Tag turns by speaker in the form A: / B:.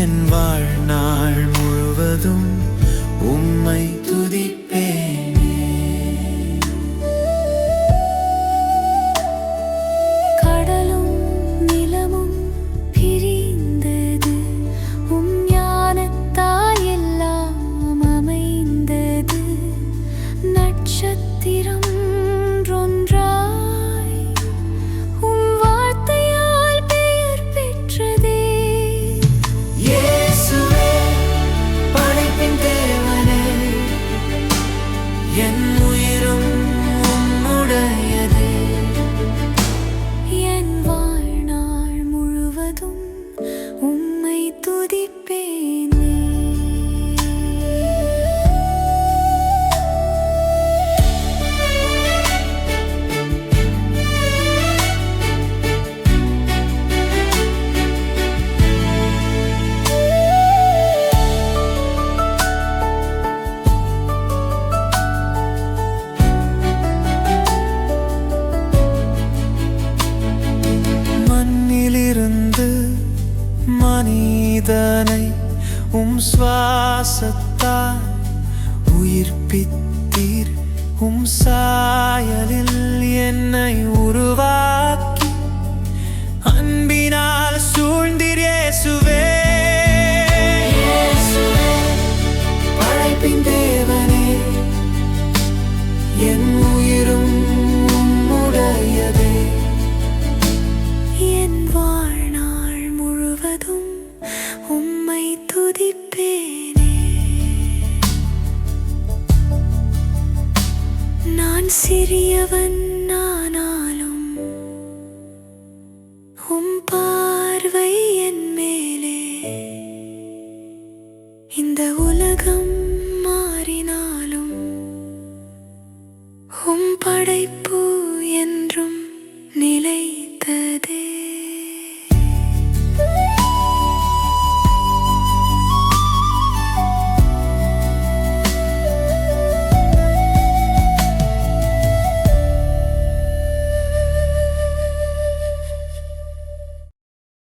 A: என் வாழ்நாள் முழுவதும் உம்மை துதிப்பேனே.
B: கடலும் நிலமும் பிரிந்தது. உம் ஞானத்தால் நட்சத்திரம் நானீதனை உம்
A: சுவாசத்தால் உயிர்ப்பித்தீர். உம் சாயலில் என்னை
B: உரு சிறியவன் நானாலும் உம்பா